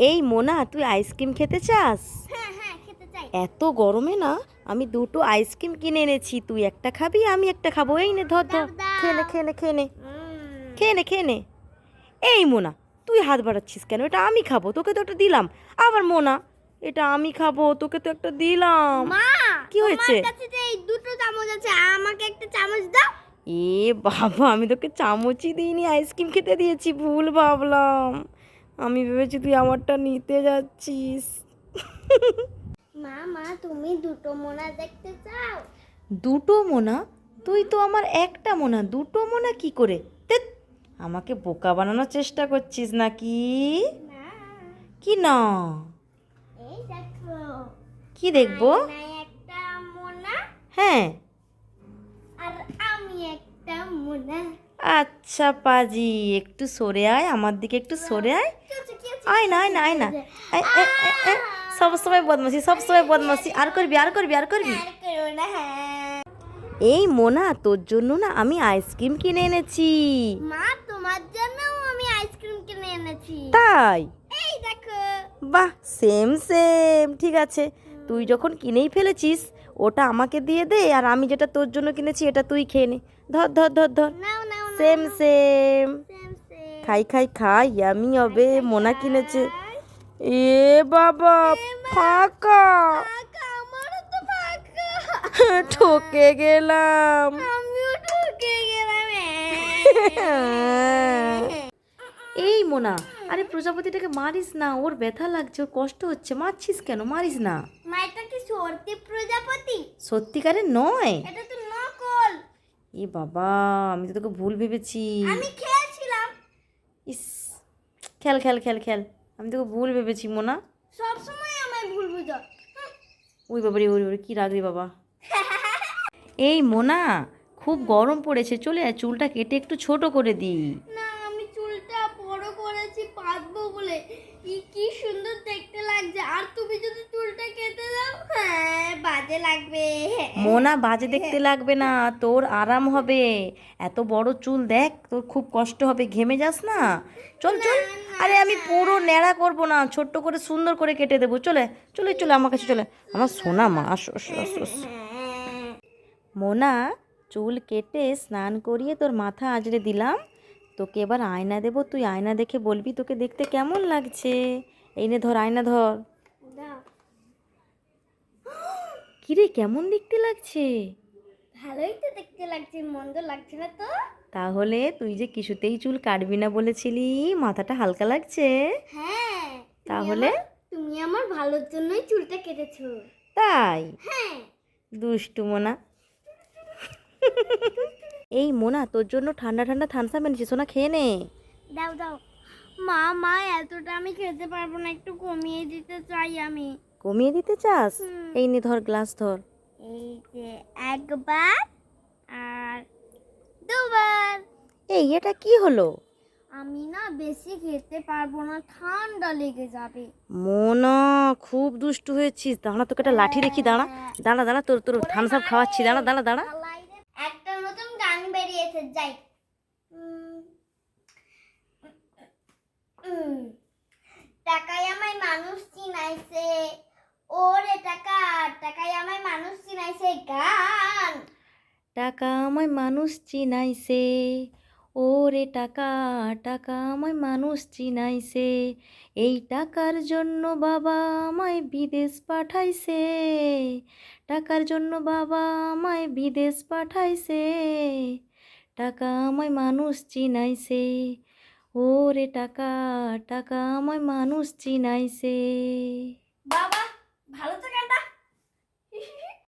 এই মোনা তুই আইসক্রিম খেতে চাস? হ্যাঁ হ্যাঁ এত গরমে না আমি দুটো আইসক্রিম কিনে এনেছি তুই একটা খাবি আমি একটা খাব এই নে ধর ধর। দাও, দাও। খেয়ে নে খেয়ে নে খেয়ে নে উম, খেয়ে নে খেয়ে নে এই মোনা তুই হাত বাড়াচ্ছিস কেন? এটা আমি খাব তোকে তো একটা দিলাম। আবার মোনা এটা আমি খাব তোকে তো একটা দিলাম। কি হয়েছে? এই দুটো চামচ আছে আমাকে একটা চামচ দাও। এ বাবা আমি তোকে চামচই দিইনি আইসক্রিম খেতে দিয়েছি ভুল ভাবলাম। আমি ভেবেছি তুই আমারটা নিতে যাচ্ছিস। মা মা তুমি দুটো মোনা দেখতে চাও? দুটো মোনা? তুই তো আমার একটা মোনা দুটো মোনা কি করে? আমাকে বোকা বানানোর চেষ্টা করছিস নাকি? না কি না? এই দেখো। কি দেখব? আয়নায় একটা মোনা। হ্যাঁ। আর আমি একটা মোনা। আচ্ছা পাজি একটু সরে আয় আমার দিকে একটু সরে আয়? আয় না আয় না আয় না। সব সময় বদমাসি সব সময় বদমাসি আর করবি আর করবি আর করবি? হ্যাঁ। এই মোনা তোর জন্য না আমি আইসক্রিম কিনে এনেছি। মা তোমার জন্য আমি আইসক্রিম কিনে এনেছি। তাই? এই দেখো। বাহ সেম সেম ঠিক আছে। তুই যখন কিনেই ফেলেছিস ওটা আমাকে দিয়ে দে আর আমি যেটা তোর জন্য কিনেছি এটা তুই খেয়ে নে। ধর ধর ধর ধর। সেম সেম খাই খাই খাই আমি হবে মোনা কিনেছে এ বাবা ফাঁকা ঠকে গেলাম এই মোনা আরে প্রজাপতিটাকে মারিস না ওর ব্যথা লাগছে ওর কষ্ট হচ্ছে মারছিস কেন মারিস না মা এটা কি সত্যি প্রজাপতি সত্যিকারে নয় এটা তো এ বাবা আমি তো তোকে ভুল ভেবেছি। আমি ইস খেল খেল খেল খেল। আমি তোকে ভুল ভেবেছি মোনা। সব সময় আমায় ভুল বুঝো। ওই বাবা রে ওই বাবা রে, কি রাগ রে বাবা। এই মোনা খুব গরম পড়েছে চলে আয় চুলটা কেটে একটু ছোট করে দিই না আমি চুলটা বড় করেছি পাতবো বলে। কি কি সুন্দর দেখতে লাগছে। আর তুমি যদি চুলটা কেটে দাও বাজে লাগবে। মোনা বাজে দেখতে লাগবে না তোর আরাম হবে। এত বড় চুল দেখ তোর খুব কষ্ট হবে ঘেমে যাস না। চল চল। আরে আমি পুরো ন্যাড়া করব না ছোট্ট করে সুন্দর করে কেটে দেবো। চলে চলে চলে আমার কাছে চলে। আমার সোনা মা আসো। মোনা চুল কেটে স্নান করিয়ে তোর মাথা আজরে দিলাম। তোকে এবার আয়না দেবো তুই আয়না দেখে বলবি তোকে দেখতে কেমন লাগছে। এই নে ধর আয়না ধর দাও কিরে কেমন দেখতে লাগছে? ভালোই তো দেখতে লাগছে মন্দ লাগছে না তো? তাহলে তুই যে কিছুতেই চুল কাটবি না বলেছিলি মাথাটা হালকা লাগছে? হ্যাঁ তাহলে? তুমি আমার ভালোর জন্যই চুলটা কেটেছো। তাই? হ্যাঁ। দুষ্টু মোনা। এই মোনা তোর জন্য ঠান্ডা ঠান্ডা থানসা এনেছি সোনা খেয়ে নে। দাও দাও। মা মা এতটা আমি খেতে পারব না একটু কমিয়ে দিতে চাই আমি। কমিয়ে দিতে চাস? এই নে ধর গ্লাস ধর। এই যে একবার আর দুবার। এই এটা কি হলো? আমি না বেশি খেতে পারব না ঠান্ডা লেগে যাবে। মোনা খুব দুষ্টু হয়েছিস। দাঁড়া তোকে একটা লাঠি দেখি দাঁড়া। দাঁড়া দাঁড়া তোর তোর থানস আপ খাওয়াচ্ছি দাঁড়া দাঁড়া দাঁড়া। একটা নতুন গান বেরিয়েছে যাই। টাকায় আমায় মানুষ চিনাইছে ওরে টাকা টাকায় আমায় মানুষ চিনাইছে গান টাকা আমায় মানুষ চিনাইছে। ওরে টাকা টাকা আমায় মানুষ চিনাইছে। এই টাকার জন্য বাবা আমায় বিদেশ পাঠাইছে। টাকার জন্য বাবা আমায় বিদেশ পাঠাইছে। টাকা আমায় মানুষ চিনাইছে। ওরে টাকা টাকা আমায় মানুষ চিনাইছে। বাবা, ভালো তো